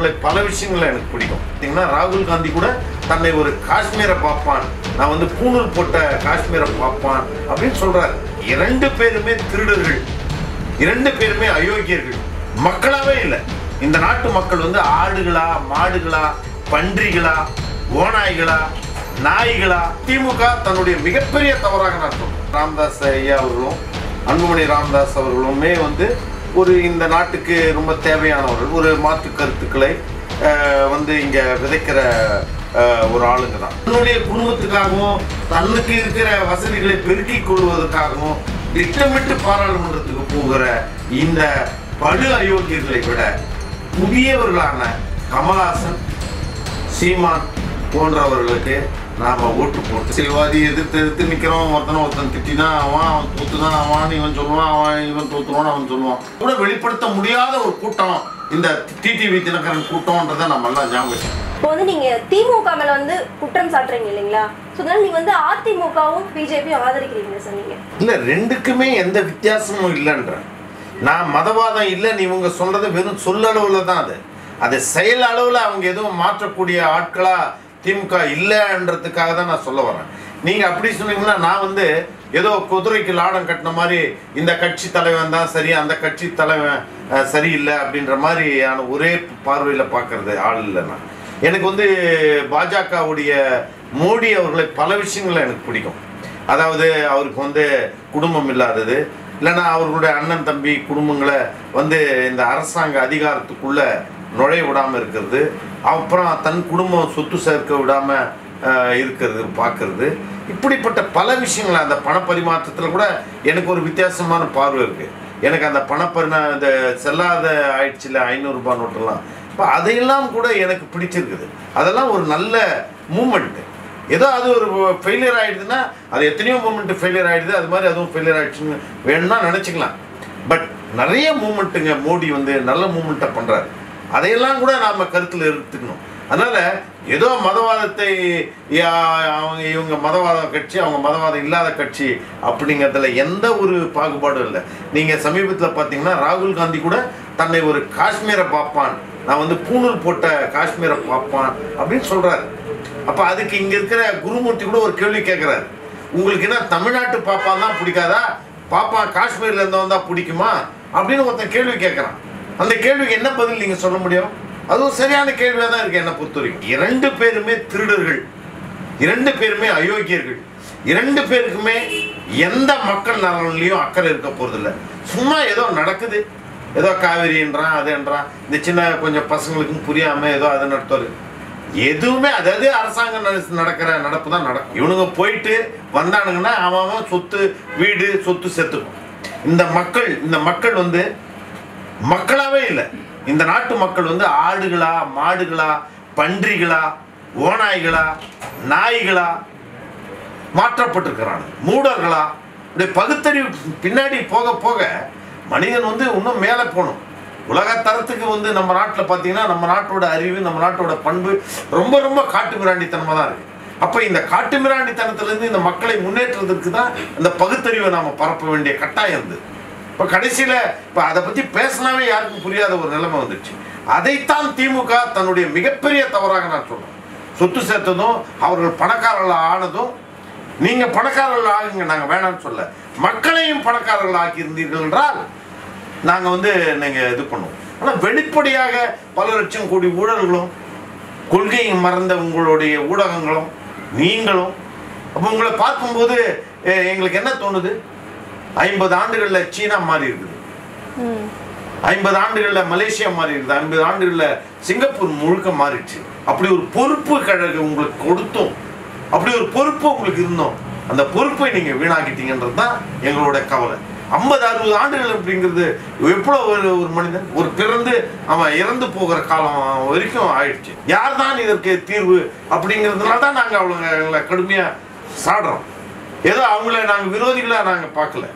அவர்களை பல விஷயங்கள் எனக்கு பிடிக்கும். பார்த்தீங்கன்னா ராகுல் காந்தி கூட தன்னை ஒரு காஷ்மீரை பார்ப்பான் நான் வந்து பூணூல் போட்ட காஷ்மீரை பார்ப்பான் அப்படின்னு சொல்றாரு. இரண்டு பேருமே திருடர்கள். இரண்டு பேருமே அயோக்கியர்கள். மக்களாவே இல்லை. இந்த நாட்டு மக்கள் வந்து ஆடுகளா மாடுகளா பன்றிகளா ஓநாய்களா நாய்களா திமுக தன்னுடைய மிகப்பெரிய தவறாக நான் சொல்றேன். ராமதாஸ் ஐயா அவர்களும் அன்புமணி ராம்தாஸ் அவர்களுமே வந்து ஒரு இந்த நாட்டுக்கு ரொம்ப தேவையானவர்கள் ஒரு மாற்று கருத்துக்களை அஹ், வந்து இங்க விதைக்கிற அஹ், ஒரு ஆளுங்க தான் தன்னுடைய குடும்பத்துக்காகவும் தன்னுக்கு இருக்கிற வசதிகளை பெருக்கிக் கொள்வதற்காகவும் திட்டமிட்டு பாராளுமன்றத்துக்கு போகிற இந்த படு அயோக்கியர்களை விட புதியவர்களான கமல்ஹாசன் சீமான் போன்றவர்களுக்கு நாம ஓட்டு போட்டு சிவாதி எதிர்த்து எதிர்த்து நிக்கிறோம் ஒருத்தனை ஒருத்தன் திட்டினா அவன் அவன் தூத்துதான் அவன் இவன் சொல்லுவான் அவன் இவன் தூத்துவான் அவன் சொல்லுவான். கூட வெளிப்படுத்த முடியாத ஒரு கூட்டம் இந்த டிடிவி தினகரன் கூட்டம்ன்றதை நம்ம எல்லாம் ஞாபகம். இப்போ வந்து நீங்க திமுக மேல வந்து குற்றம் சாட்டுறீங்க இல்லைங்களா? ஸோ அதனால நீங்க வந்து அதிமுகவும் பிஜேபியும் ஆதரிக்கிறீங்க சார் நீங்க இல்ல ரெண்டுக்குமே எந்த வித்தியாசமும் இல்லைன்ற. நான் மதவாதம் இல்லைன்னு இவங்க சொல்றது வெறும் சொல்லளவுல தான் அது. அது செயல் அளவுல அவங்க எதுவும் மாற்றக்கூடிய ஆட்களா திமுக இல்லைன்றதுக்காக தான் நான் சொல்ல வரேன். நீங்க அப்படி சொன்னீங்கன்னா நான் வந்து ஏதோ குதிரைக்கு லாடம் கட்டின மாதிரி இந்த கட்சி தலைவன் தான் சரி அந்த கட்சி தலைவன் சரியில்லை அப்படின்ற மாதிரியான ஒரே பார்வையில் பார்க்கறது ஆள் இல்லை நான். எனக்கு வந்து பாஜகவுடைய மோடி அவர்களை பல விஷயங்களை எனக்கு பிடிக்கும். அதாவது அவருக்கு வந்து குடும்பம் இல்லாதது இல்லைன்னா அவர்களுடைய அண்ணன் தம்பி குடும்பங்களை வந்து இந்த அரசாங்க அதிகாரத்துக்குள்ளே நுழைய விடாமல் இருக்கிறது. அப்புறம் தன் குடும்பம் சொத்து சேர்க்க விடாமல் இருக்கிறது பார்க்கறது. இப்படிப்பட்ட பல விஷயங்கள் அந்த பண பரிமாற்றத்தில் கூட எனக்கு ஒரு வித்தியாசமான பார்வை இருக்குது எனக்கு அந்த பணப்பரிணா இந்த செல்லாத ஆயிடுச்சுல ஐநூறுரூபா நோட்டெல்லாம். இப்போ அதையெல்லாம் கூட எனக்கு பிடிச்சிருக்குது. அதெல்லாம் ஒரு நல்ல மூமெண்ட்டு ஏதோ அது ஒரு ஃபெயிலியர் ஆகிடுதுன்னா அது எத்தனையோ மூமெண்ட் ஃபெயிலியர் ஆகிடுது அது மாதிரி அதுவும் ஃபெயிலியர் ஆகிடுச்சுன்னு வேணும்னா நினச்சிக்கலாம். பட் நிறைய மூமெண்ட்டுங்க மோடி வந்து நல்ல மூமெண்ட்டை பண்ணுறாரு அதையெல்லாம் கூட நாம் கருத்தில் எடுத்துக்கணும். அதனால ஏதோ மதவாதத்தை அவங்க இவங்க மதவாத கட்சி அவங்க மதவாதம் இல்லாத கட்சி அப்படிங்கிறதுல எந்த ஒரு பாகுபாடும் இல்லை. நீங்கள் சமீபத்தில் பார்த்தீங்கன்னா ராகுல் காந்தி கூட தன்னை ஒரு காஷ்மீரை பார்ப்பான் நான் வந்து பூணூல் போட்ட காஷ்மீரை பார்ப்பான் அப்படின்னு சொல்றாரு. அப்போ அதுக்கு இங்க இருக்கிற குருமூர்த்தி கூட ஒரு கேள்வி கேட்கிறாரு உங்களுக்கு என்ன தமிழ்நாட்டு பாப்பா தான் பிடிக்காதா? பாப்பா காஷ்மீர்ல இருந்தவன் தான் பிடிக்குமா? அப்படின்னு ஒருத்தன் கேள்வி கேட்கறான் அந்த கேள்விக்கு என்ன பதில் நீங்க சொல்ல முடியும்? அதுவும் சரியான கேள்வியா தான் இருக்கு என்ன பொறுத்தவரைக்கும். இரண்டு பேருமே திருடர்கள். இரண்டு பேருமே அயோக்கியர்கள். இரண்டு பேருக்குமே எந்த மக்கள் நலன்லையும் அக்கறை இருக்க போகிறதில்ல சும்மா ஏதோ நடக்குது. ஏதோ காவிரின்றான் அதுன்றான் இந்த சின்ன கொஞ்சம் பசங்களுக்கும் புரியாம ஏதோ அதை நடத்துவாரு. எதுவுமே அதாவது அரசாங்கம் நட- நடக்கிற நடப்பு தான் நடக்கும் இவனுங்க போயிட்டு வந்தானுங்கன்னா அவன் அவன் சொத்து வீடு சொத்து செத்துக்கும். இந்த மக்கள் இந்த மக்கள் வந்து மக்களாவே இல்லை. இந்த நாட்டு மக்கள் வந்து ஆடுகளா மாடுகளா பன்றிகளா ஓநாய்களா நாய்களா மாற்றப்பட்டிருக்கிறான் மூடர்களா? இப்படி பகுத்தறிவு பின்னாடி போக போக மனிதன் வந்து இன்னும் மேலே போகணும். உலகத்தரத்துக்கு வந்து நம்ம நாட்டில் பார்த்தீங்கன்னா நம்ம நாட்டோட அறிவு நம்ம நாட்டோட பண்பு ரொம்ப ரொம்ப காட்டு மிராண்டித்தனமாக தான் இருக்குது அப்போ இந்த காட்டு மிராண்டித்தனத்திலேருந்து இந்த மக்களை முன்னேற்றுவதற்கு தான் இந்த பகுத்தறிவை நாம் பரப்ப வேண்டிய கட்டாயம் இருந்தது. இப்போ கடைசியில் இப்போ அதை பற்றி பேசினாவே யாருக்கும் புரியாத ஒரு நிலைமை வந்துடுச்சு. அதைத்தான் திமுக தன்னுடைய மிகப்பெரிய தவறாக நான் சொல்றேன். சொத்து சேர்த்ததும் அவர்கள் பணக்காரர்கள் ஆனதும் நீங்க பணக்காரர்கள் ஆகுங்க நாங்க வேணாம்னு சொல்ல. மக்களையும் பணக்காரர்கள் ஆக்கி இருந்தீர்கள் என்றால் நாங்க வந்து நீங்க இது பண்ணுவோம். ஆனா வெளிப்படையாக பல லட்சம் கோடி ஊழல்களும் கொள்கையை மறந்த உங்களுடைய ஊடகங்களும் நீங்களும் அப்போ உங்களை பார்க்கும்போது எங்களுக்கு என்ன தோணுது? ஐம்பது ஆண்டுகள்ல சீனா மாறி இருக்குது. ஐம்பது ஆண்டுகள்ல மலேசியா மாறி இருக்குது. ஐம்பது ஆண்டுகள்ல சிங்கப்பூர் முழுக்க மாறிடுச்சு. அப்படி ஒரு பொறுப்பு கழகு உங்களுக்கு கொடுத்தோம். அப்படி ஒரு பொறுப்பு உங்களுக்கு இருந்தோம். அந்த பொறுப்பை நீங்க வீணாக்கிட்டீங்கன்றது தான் எங்களோட கவலை. ஐம்பது அறுபது ஆண்டுகள் அப்படிங்கிறது எவ்வளோ ஒரு ஒரு மனிதன்? ஒரு பிறந்து அவன் இறந்து போகிற காலம் வரைக்கும் ஆயிடுச்சு. யார் தான் இதற்கு தீர்வு அப்படிங்கிறதுனால தான் நாங்கள் அவங்கள எங்களை கடுமையாக சாடுறோம். ஏதோ அவங்கள நாங்கள் விரோதிகளாக நாங்கள் பார்க்கல.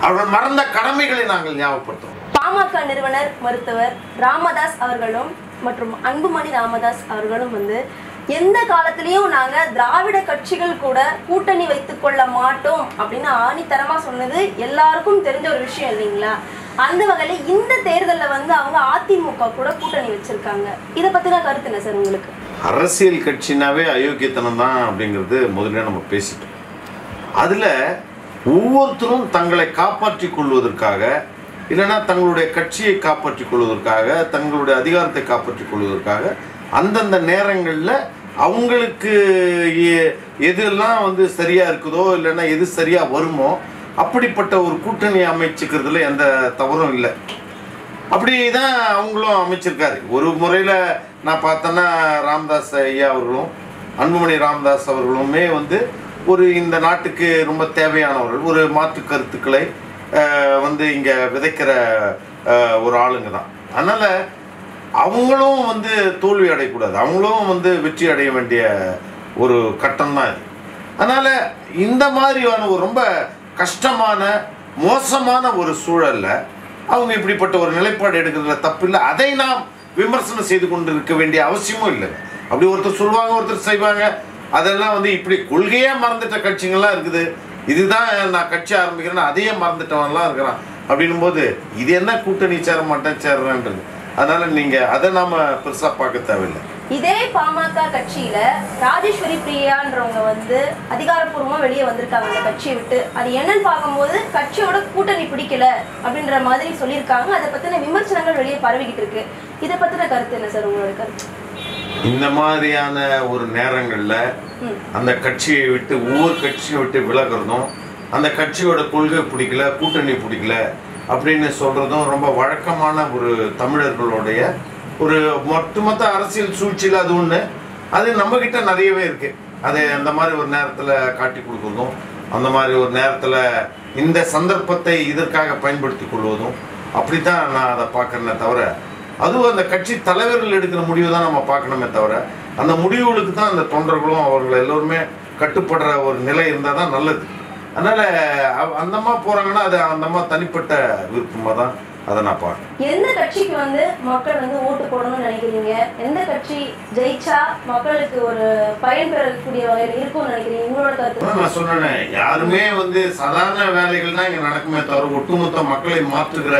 அவர்கள் மறந்த கடமைகளை நாங்கள் ஞாபகப்படுத்துறோம் பாமக நிறுவனர் மருத்துவர் ராமதாஸ் அவர்களும் மற்றும் அன்புமணி ராமதாஸ் அவர்களும் வந்து எந்த காலத்திலயும் நாங்க திராவிட கட்சிகள் கூட கூட்டணி வைத்துக் கொள்ள மாட்டோம் அப்படின்னு ஆணித்தரமா சொன்னது எல்லாருக்கும் தெரிஞ்ச ஒரு விஷயம் இல்லைங்களா? அந்த வகையில இந்த தேர்தல்ல வந்து அவங்க அதிமுக கூட கூட்டணி வச்சிருக்காங்க. இத பத்தின கருத்து என்ன சார் உங்களுக்கு? அரசியல் கட்சினாவே அயோக்கியத்தனம் தான் அப்படிங்கிறது முதல்ல நம்ம பேசிட்டோம். அதில் ஒவ்வொருத்தரும் தங்களை காப்பாற்றிக் கொள்வதற்காக இல்லைன்னா தங்களுடைய கட்சியை காப்பாற்றிக் கொள்வதற்காக தங்களுடைய அதிகாரத்தை காப்பாற்றிக் கொள்வதற்காக அந்தந்த நேரங்களில் அவங்களுக்கு எதெல்லாம் வந்து சரியாக இருக்குதோ இல்லைன்னா எது சரியாக வருமோ அப்படிப்பட்ட ஒரு கூட்டணி அமைச்சுக்கிறதுல எந்த தவறும் இல்லை. அப்படி தான் அவங்களும் அமைச்சிருக்காரு. ஒரு முறையில் நான் பார்த்தேன்னா ராம்தாஸ் ஐயா அவர்களும் அன்புமணி ராமதாஸ் அவர்களுமே வந்து ஒரு இந்த நாட்டுக்கு ரொம்ப தேவையானவர்கள் ஒரு மாற்று கருத்துக்களை வந்து இங்கே விதைக்கிற ஒரு ஆளுங்க தான். அதனால் அவங்களும் வந்து தோல்வி அடையக்கூடாது. அவங்களும் வந்து வெற்றி அடைய வேண்டிய ஒரு கட்டம் தான் இது. அதனால் இந்த மாதிரியான ஒரு ரொம்ப கஷ்டமான மோசமான ஒரு சூழலில் அவங்க இப்படிப்பட்ட ஒரு நிலைப்பாடு எடுக்கிறதுல தப்பு இல்லை. அதை நாம் விமர்சனம் செய்து கொண்டு இருக்க வேண்டிய அவசியமும் இல்லை. அப்படி ஒருத்தர் சொல்லுவாங்க ஒருத்தர் செய்வாங்க. அதெல்லாம் வந்து இப்படி கொள்கையே மறந்துட்ட கட்சிகள்லாம் இருக்குது. இதுதான் நான் கட்சி ஆரம்பிக்கிறேன்னு அதையே மறந்துட்டவன்லாம் இருக்கிறான். அப்படின்னும் போது இது என்ன கூட்டணி சேர மாட்டேன் சேர்றேன்றது. அதனால நீங்க அதை நாம பெருசா பார்க்க தேவையில்லை. இதே பாமக கட்சியில ராஜேஸ்வரி பிரியான்றவங்க வந்து அதிகாரப்பூர்வமா வெளியே வந்திருக்காங்க அந்த கட்சியை விட்டு. அது என்னன்னு பார்க்கும்போது கட்சியோட கூட்டணி பிடிக்கல அப்படின்ற மாதிரி சொல்லியிருக்காங்க. அதை பத்தின விமர்சனங்கள் வெளியே பரவிக்கிட்டு இருக்கு. இதை பத்தின கருத்து என்ன சார்? உங்களோட கருத்து? இந்த மாதிரியான ஒரு நேரங்கள்ல. அந்த கட்சியை விட்டு ஒவ்வொரு கட்சியை விட்டு விலகிறதும் அந்த கட்சியோட கொள்கை பிடிக்கல கூட்டணி பிடிக்கல அப்படின்னு சொல்றதும் ரொம்ப வழக்கமான ஒரு தமிழர்களுடைய ஒரு ஒட்டுமொத்த அரசியல் சூழ்ச்சியில் அது ஒன்று அது நம்ம கிட்ட நிறையவே இருக்கு அது அந்த மாதிரி ஒரு நேரத்தில் காட்டி கொடுக்குறதும் அந்த மாதிரி ஒரு நேரத்தில் இந்த சந்தர்ப்பத்தை இதற்காக பயன்படுத்தி கொள்வதும் அப்படித்தான் நான் அதை பார்க்கறேனே தவிர அதுவும் அந்த கட்சி தலைவர்கள் எடுக்கிற முடிவு தான் நம்ம பார்க்கணுமே தவிர அந்த முடிவுகளுக்கு தான் அந்த தொண்டர்களும் அவர்கள் எல்லோருமே கட்டுப்படுற ஒரு நிலை இருந்தால் தான் நல்லது. அதனால அவ- அந்த அம்மா போறாங்கன்னா அது அந்த அம்மா தனிப்பட்ட விருப்பமாக தான் அதை நான் பார்க்கறேன். எந்த கட்சிக்கு வந்து மக்கள் வந்து ஓட்டு போடணும்னு நினைக்கிறீங்க? எந்த கட்சி ஜெயிச்சா மக்களுக்கு ஒரு பயன் பெறக்கூடிய வகையில் இருக்கும்னு நினைக்கிறீங்க? உங்களோட கருத்து. நான் சொன்னேனே யாருமே வந்து சாதாரண வேலைகள் தான் இங்கே நடக்குமே தவிர ஒட்டுமொத்த மக்களை மாற்றுகிற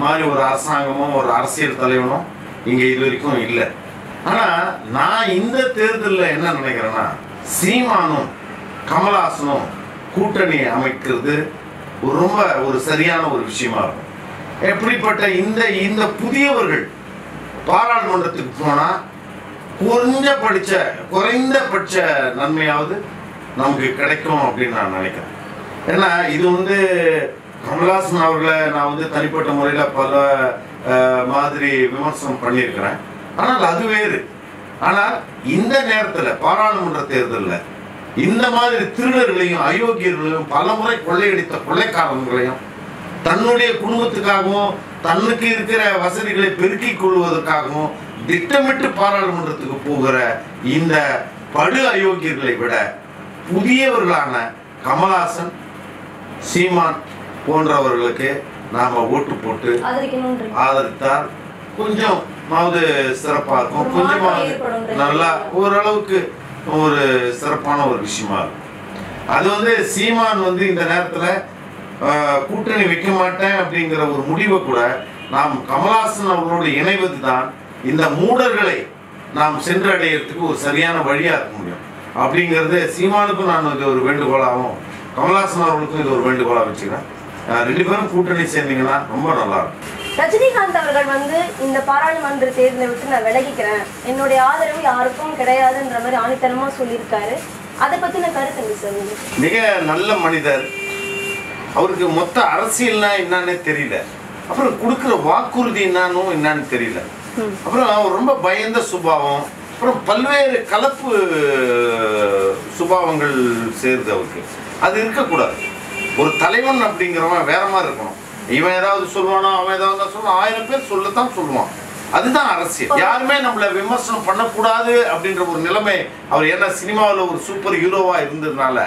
மாதிரி ஒரு அரசாங்கமும் ஒரு அரசியல் தலைவனும் இங்கே இது வரைக்கும் இல்லை. ஆனால் நான் இந்த தேர்தலில் என்ன நினைக்கிறேன்னா சீமானும் கமலஹாசனும் கூட்டணி அமைக்கிறது ஒரு ரொம்ப ஒரு சரியான ஒரு விஷயமா இருக்கும். எப்படிப்பட்ட இந்த இந்த புதியவர்கள் பாராளுமன்றத்துக்கு போனால் குறைஞ்ச படிச்ச குறைந்தபட்ச நன்மையாவது நமக்கு கிடைக்கும் அப்படின்னு நான் நினைக்கிறேன். ஏன்னா இது வந்து கமல்ஹாசன் அவர்களை நான் வந்து தனிப்பட்ட முறையில் பல மாதிரி விமர்சனம் பண்ணியிருக்கிறேன். ஆனால் அது வேறு. ஆனால் இந்த நேரத்தில் பாராளுமன்ற தேர்தலில் இந்த மாதிரி திருடர்களையும் அயோக்கியர்களையும் பல முறை கொள்ளையடித்த கொள்ளைக்காரங்களையும் தன்னுடைய குடும்பத்துக்காகவும் தன்னுக்கு இருக்கிற வசதிகளை பெருக்கிக் கொள்வதற்காகவும் திட்டமிட்டு பாராளுமன்றத்துக்கு போகிற இந்த படு அயோக்கியர்களை விட புதியவர்களான கமலாசன் சீமான் போன்றவர்களுக்கு நாம ஓட்டு போட்டு ஆதரித்தால் கொஞ்சம் மாவது சிறப்பா இருக்கும். ஒரு கொஞ்சமா மாற்றம் ஏற்படும் நல்லா ஓரளவுக்கு ஒரு சிறப்பான ஒரு விஷயமா இருக்கும். அது வந்து சீமான் வந்து இந்த நேரத்துல கூட்டணி வைக்க மாட்டேன் அப்படிங்கிற ஒரு முடிவை கூட நாம் கமலஹாசன் அவர்களோடு இணைவது தான் இந்த மூடர்களை நாம் சென்றடையறதுக்கு ஒரு சரியான வழியா இருக்க முடியும். அப்படிங்கிறது சீமானுக்கும் நான் இது ஒரு வேண்டுகோளாகவும் கமலஹாசன் அவர்களுக்கும் இது ஒரு வேண்டுகோளா வச்சுக்கிறேன். ரெண்டு பேரும் கூட்டணி சேர்ந்தீங்கன்னா ரொம்ப நல்லா இருக்கும் ரஜினிகாந்த் அவர்கள் வந்து இந்த பாராளுமன்ற தேர்தலை விட்டு நான் விலகிக்கிறேன். என்னுடைய ஆதரவு யாருக்கும் கிடையாதுன்ற மாதிரி ஆணித்தனமா சொல்லியிருக்காரு. அதை பத்தின கருத்து உங்களுக்கு? மிக நல்ல மனிதர். அவருக்கு மொத்த அரசியல்னா என்னன்னே தெரியல. அப்புறம் கொடுக்குற வாக்குறுதி என்னன்னு என்னன்னு தெரியல. அப்புறம் அவர் ரொம்ப பயந்த சுபாவம். அப்புறம் பல்வேறு கலப்பு சுபாவங்கள் சேருது அவருக்கு அது இருக்கக்கூடாது. ஒரு தலைவன் அப்படிங்கிறவன் வேற மாதிரி இருக்கணும். இவன் ஏதாவது சொல்லுவானோ அவன் ஏதாவது சொல்லுவான் ஆயிரம் பேர் சொல்லத்தான் சொல்லுவான். அதுதான் அரசியல். யாருமே நம்மள விமர்சனம் பண்ணக்கூடாது அப்படின்ற ஒரு நிலைமை அவர் ஏன்னா சினிமாவில் ஒரு சூப்பர் ஹீரோவா இருந்ததுனால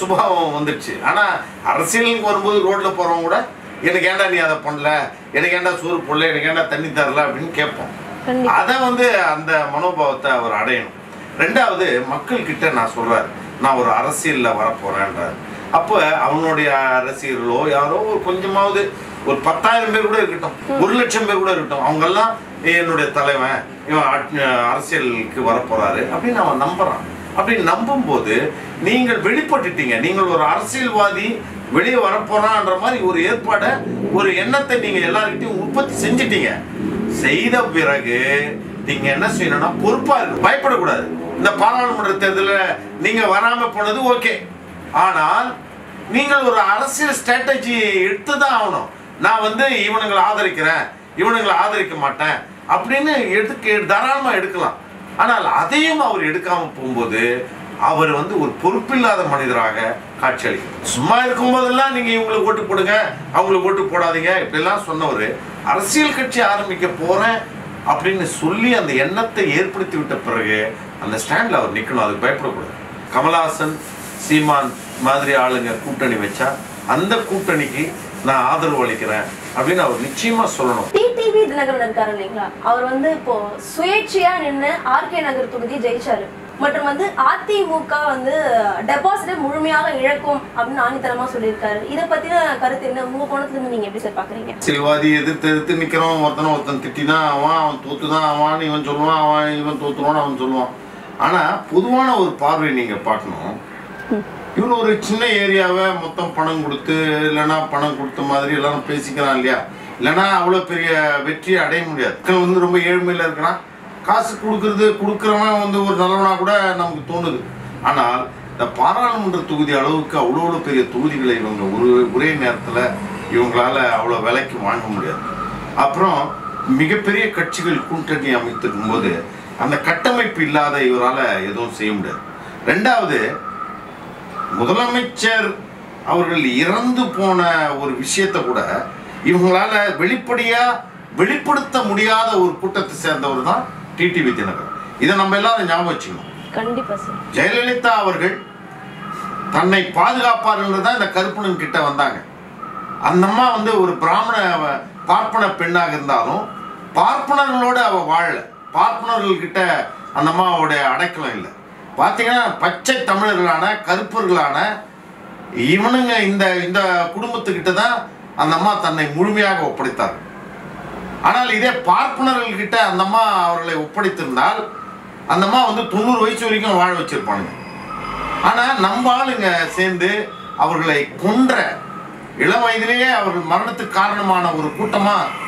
சுபாவம் வந்துடுச்சு. ஆனா அரசியலுக்கு வரும்போது ரோட்ல போறவங்க கூட எனக்கு ஏன்டா நீ அதை பண்ணல? எனக்கு ஏன்டா சோறு போடல? எனக்கு ஏன்டா தண்ணி தரல? அப்படின்னு கேட்போம். அதை வந்து அந்த மனோபாவத்தை அவர் அடையணும். ரெண்டாவது மக்கள் கிட்ட நான் சொல்றாரு நான் ஒரு அரசியல்ல வரப்போறேன்றாரு. அப்போ அவனுடைய ரசிகர்களோ யாரோ ஒரு கொஞ்சமாவது ஒரு பத்தாயிரம் பேர் கூட இருக்கட்டும். ஒரு லட்சம் பேர் கூட இருக்கட்டும். அவங்க எல்லாம் என்னுடைய தலைவன் இவன் அரசியலுக்கு வரப்போறாரு. அப்படின்னு அவன் நம்புறான். அப்படி நம்பும் போது நீங்கள் வெளிப்பட்டுட்டீங்க. நீங்கள் ஒரு அரசியல்வாதி வெளியே வரப்போறான்ற மாதிரி ஒரு ஏற்பாடை ஒரு எண்ணத்தை நீங்க எல்லார்கிட்டையும் உற்பத்தி செஞ்சிட்டீங்க. செய்த பிறகு நீங்க என்ன செய்யணும்னா பொறுப்பா இருக்கு பயப்படக்கூடாது. இந்த பாராளுமன்ற தேர்தலில் நீங்க வராம போனது ஓகே. ஆனால் நீங்கள் ஒரு அரசியல் ஸ்ட்ராட்டஜி எடுத்து தான் ஆகணும். நான் வந்து இவனுங்களை ஆதரிக்கிறேன் இவனுங்களை ஆதரிக்க மாட்டேன் அப்படின்னு எடுக்க தாராளமாக எடுக்கலாம். ஆனால் அதையும் அவர் எடுக்காமல் போகும்போது அவர் வந்து ஒரு பொறுப்பில்லாத மனிதராக காட்சியளிக்கிறார் சும்மா இருக்கும்போதெல்லாம் நீங்க இவங்களுக்கு ஓட்டு போடுங்க அவங்களுக்கு ஓட்டு போடாதீங்க. இப்படிலாம் சொன்னவர் அரசியல் கட்சி ஆரம்பிக்க போறேன் அப்படின்னு சொல்லி அந்த எண்ணத்தை ஏற்படுத்தி விட்ட பிறகு அந்த ஸ்டாண்ட்ல அவர் நிற்கணும் அதுக்கு பயப்படக்கூடாது. கமலஹாசன் சீமான் மாதிரி ஆளுங்க கூட்டணி வச்சா அந்த கூட்டணிக்கு நான் ஆதரவு அளிக்கிறேன் அப்படின்னு அவர் நிச்சயமா சொல்லணும். டிடிவி தினகரன் இருக்காரு இல்லைங்களா? அவர் வந்து இப்போ சுயேட்சையா நின்று ஆர்கே நகர் தொகுதி ஜெயிச்சாரு. மற்றும் வந்து அதிமுக வந்து டெபாசிட்டை முழுமையாக இழக்கும் அப்படின்னு ஆணித்தரமா சொல்லியிருக்காரு. இதை பத்தின கருத்து என்ன? உங்க கோணத்துல இருந்து நீங்க எப்படி சார் பாக்குறீங்க? அரசியல்வாதி எதிர்த்து எதிர்த்து நிக்கிறவன் ஒருத்தனை ஒருத்தன் திட்டிதான் அவன் அவன் தோத்துதான் அவன் இவன் சொல்லுவான் அவன் இவன் தோத்துருவான் அவன் சொல்லுவான். ஆனா பொதுவான ஒரு பார்வை நீங்க பார்க்கணும். இவன் ஒரு சின்ன ஏரியாவை மொத்தம் பணம் கொடுத்து இல்லைன்னா பணம் கொடுத்த மாதிரி எல்லாரும் பேசிக்கிறான் இல்லையா? இல்லைன்னா அவ்வளோ பெரிய வெற்றியை அடைய முடியாது. மக்கள் வந்து ரொம்ப ஏழ்மையில் இருக்கிறான். காசு கொடுக்கறது கொடுக்குறவன் வந்து ஒரு நல்லவனா கூட நமக்கு தோணுது. ஆனால் இந்த பாராளுமன்ற தொகுதி அளவுக்கு அவ்வளோ அவ்வளோ பெரிய தொகுதிகளை இவங்க ஒரு ஒரே நேரத்தில் இவங்களால் அவ்வளோ விலைக்கு வாங்க முடியாது. அப்புறம் மிகப்பெரிய கட்சிகள் கூட்டணி அமைத்திருக்கும் போது அந்த கட்டமைப்பு இல்லாத இவரால் எதுவும் செய்ய முடியாது. ரெண்டாவது முதலமைச்சர் அவர்கள் இறந்து போன ஒரு விஷயத்தை கூட இவங்களால வெளிப்படையா வெளிப்படுத்த முடியாத ஒரு கூட்டத்தை சேர்ந்தவர் தான் டிடிவி தினகரன். இதை நம்ம எல்லாரும் ஞாபகம் வச்சுக்கணும். ஜெயலலிதா அவர்கள் தன்னை பாதுகாப்பார்கள் தான் இந்த கருப்பணன் கிட்ட வந்தாங்க. அந்த அம்மா வந்து ஒரு பிராமண பார்ப்பன பெண்ணாக இருந்தாலும் பார்ப்பனர்களோட அவ வாழல. பார்ப்பனர்கள் கிட்ட அந்த அம்மாவோட அடைக்கலம் இல்லை. பார்த்தீங்கன்னா பச்சை தமிழர்களான கருப்பர்களான இவனுங்க இந்த இந்த குடும்பத்துக்கிட்ட தான் அந்த அம்மா தன்னை முழுமையாக ஒப்படைத்தார். ஆனால் இதே பார்ப்பனர்கள்கிட்ட அந்த அம்மா அவர்களை ஒப்படைத்திருந்தால் அந்த அம்மா வந்து தொண்ணூறு வயசு வரைக்கும் வாழ வச்சிருப்பானுங்க. ஆனால் நம்ம ஆளுங்க சேர்ந்து அவர்களை கொன்ற இளம் வயதிலேயே அவர்கள் மரணத்துக்கு காரணமான ஒரு கூட்டமாக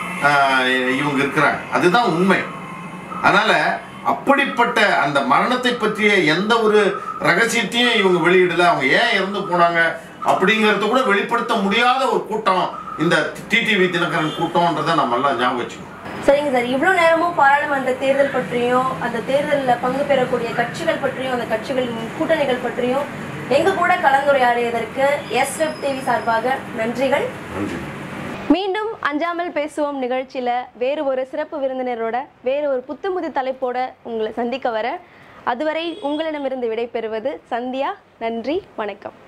இவங்க இருக்கிறாங்க. அதுதான் உண்மை. அதனால் அப்படிப்பட்ட அந்த மரணத்தை பற்றிய எந்த ஒரு ரகசியத்தையும் இவங்க வெளியிடல. அவங்க ஏன் இறந்து போனாங்க அப்படிங்கறத கூட வெளிப்படுத்த முடியாத ஒரு கூட்டம் இந்த டிடிவி தினகரன் கூட்டம்ன்றதை நம்ம எல்லாம் ஞாபகம் வச்சுக்கணும். சரிங்க சார். இவ்வளோ நேரமும் பாராளுமன்ற தேர்தல் பற்றியும் அந்த தேர்தலில் பங்கு பெறக்கூடிய கட்சிகள் பற்றியும் அந்த கட்சிகளின் கூட்டணிகள் பற்றியும் எங்க கூட கலந்துரையாடியதற்கு எஸ் டிவி சார்பாக நன்றிகள். நன்றி. மீண்டும் அஞ்சாமல் பேசுவோம் நிகழ்ச்சியில் வேறு ஒரு சிறப்பு விருந்தினரோட வேறு ஒரு புத்துமுதி தலைப்போட உங்களை சந்திக்க வர அதுவரை உங்களிடமிருந்து விடைபெறுவது சந்தியா. நன்றி வணக்கம்.